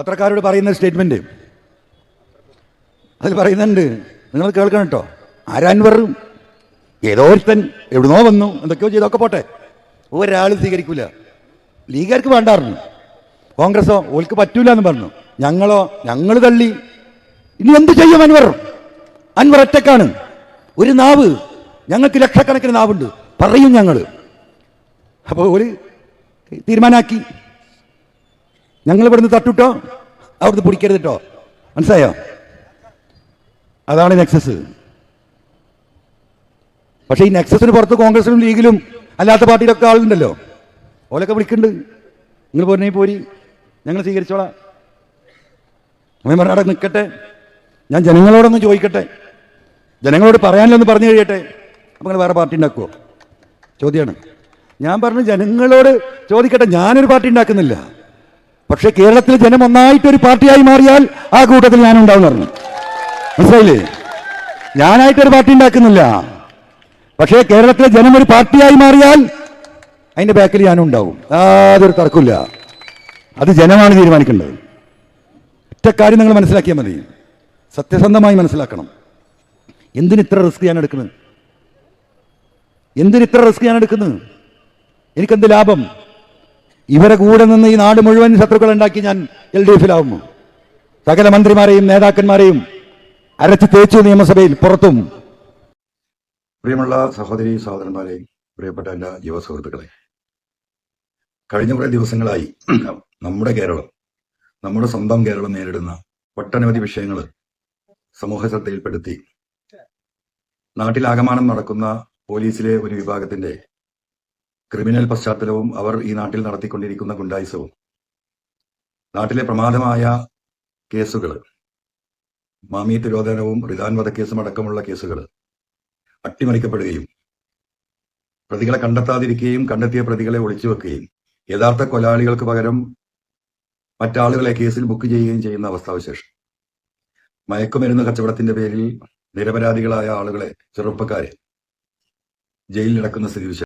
പത്രക്കാരോട് പറയുന്ന സ്റ്റേറ്റ്മെന്റ് അതിൽ പറയുന്നുണ്ട്. നിങ്ങൾ കേൾക്കണം കേട്ടോ. ആരാൻവർ ഏതോ ഒരുത്തൻ എവിടുന്നോ വന്നു. എന്തൊക്കെയോ ചെയ്തൊക്കെ പോട്ടെ. ഒരാൾ സ്വീകരിക്കൂല. ലീഗുകാർക്ക് വേണ്ടായിരുന്നു. കോൺഗ്രസോ ഓൽക്ക് പറ്റൂല എന്ന് പറഞ്ഞു. ഞങ്ങളോ ഞങ്ങൾ തള്ളി. ഇനി എന്ത് ചെയ്യും അൻവർ? അൻവർ ഒറ്റക്കാണ്. ഒരു നാവ്. ഞങ്ങൾക്ക് ലക്ഷക്കണക്കിന് നാവുണ്ട്. പറയും ഞങ്ങൾ. അപ്പോൾ ഒരു തീരുമാനാക്കി. ഞങ്ങൾ ഇവിടുന്ന് തട്ടുട്ടോ? അവിടുന്ന് പിടിക്കരുത് കേട്ടോ മനസ്സിലായോ? അതാണ് നെക്സസ്. പക്ഷേ ഈ നെക്സസിന് പുറത്ത് കോൺഗ്രസിലും ലീഗിലും അല്ലാത്ത പാർട്ടിയിലൊക്കെ ആളുണ്ടല്ലോ. ഓലൊക്കെ വിളിക്കുന്നുണ്ട്. നിങ്ങൾ പോരണേ പോരി. ഞങ്ങൾ സ്വീകരിച്ചോളാം. അമ്മ പറഞ്ഞ അവിടെ നിൽക്കട്ടെ. ഞാൻ ജനങ്ങളോടൊന്ന് ചോദിക്കട്ടെ. ജനങ്ങളോട് പറയാനില്ലെന്ന് പറഞ്ഞു കഴിയട്ടെ. അപ്പം നിങ്ങൾ വേറെ പാർട്ടി ഉണ്ടാക്കുമോ ചോദ്യമാണ്. ഞാൻ പറഞ്ഞു ജനങ്ങളോട് ചോദിക്കട്ടെ. ഞാനൊരു പാർട്ടി ഉണ്ടാക്കുന്നില്ല. പക്ഷേ കേരളത്തിൽ ജനം ഒന്നായിട്ടൊരു പാർട്ടിയായി മാറിയാൽ ആ കൂട്ടത്തിൽ ഞാൻ ഉണ്ടാവും പറഞ്ഞു. മനസ്സിലായില്ലേ? ഞാനായിട്ടൊരു പാർട്ടി ഉണ്ടാക്കുന്നില്ല. പക്ഷേ കേരളത്തിലെ ജനം ഒരു പാർട്ടിയായി മാറിയാൽ അതിന്റെ ബാക്കിൽ ഞാനും ഉണ്ടാവും യാതൊരു തർക്കമില്ല അത് ജനമാണ് തീരുമാനിക്കേണ്ടത്. ഒറ്റ കാര്യം നിങ്ങൾ മനസ്സിലാക്കിയാൽ മതി. സത്യസന്ധമായി മനസ്സിലാക്കണം. എന്തിന് ഇത്ര റിസ്ക് ഞാൻ എടുക്കുന്നത്? എന്തിന് ഇത്ര റിസ്ക് ഞാൻ എടുക്കുന്നത്? എനിക്കെന്ത് ലാഭം? ഇവരെ കൂടെ നിന്ന് ഈ നാട് മുഴുവൻ ശത്രുക്കൾ ഉണ്ടാക്കി ഞാൻ എൽ ഡി എഫിലാവുന്നു സകല മന്ത്രിമാരെയും നേതാക്കന്മാരെയും അരച്ച് തേച്ചു നിയമസഭയിൽ പുറത്തും. പ്രിയമുള്ള സഹോദരി സഹോദരന്മാരെ പ്രിയപ്പെട്ട എല്ലാ യുവ സുഹൃത്തുക്കളെ കഴിഞ്ഞ കുറേ ദിവസങ്ങളായി നമ്മുടെ കേരളം നമ്മുടെ സ്വന്തം കേരളം നേരിടുന്ന ഒട്ടനവധി വിഷയങ്ങൾ സമൂഹ ശ്രദ്ധയിൽപ്പെടുത്തി. നാട്ടിലാകമാനം നടക്കുന്ന പോലീസിലെ ഒരു വിഭാഗത്തിന്റെ ക്രിമിനൽ പശ്ചാത്തലവും അവർ ഈ നാട്ടിൽ നടത്തിക്കൊണ്ടിരിക്കുന്ന ഗുണ്ടായുസവും. നാട്ടിലെ പ്രമാദമായ കേസുകൾ മാമി തിരോധനവും റിദാൻ വധക്കേസും അടക്കമുള്ള കേസുകൾ അട്ടിമറിക്കപ്പെടുകയും പ്രതികളെ കണ്ടെത്താതിരിക്കുകയും കണ്ടെത്തിയ പ്രതികളെ ഒളിച്ചു വെക്കുകയും യഥാർത്ഥ കൊലാളികൾക്ക് പകരം മറ്റാളുകളെ കേസിൽ ബുക്ക് ചെയ്യുകയും ചെയ്യുന്ന അവസ്ഥാവിശേഷം. മയക്കുമരുന്ന് കച്ചവടത്തിന്റെ പേരിൽ നിരപരാധികളായ ആളുകളെ ചെറുപ്പക്കാരെ ജയിലിലടക്കുന്ന സ്ഥിതി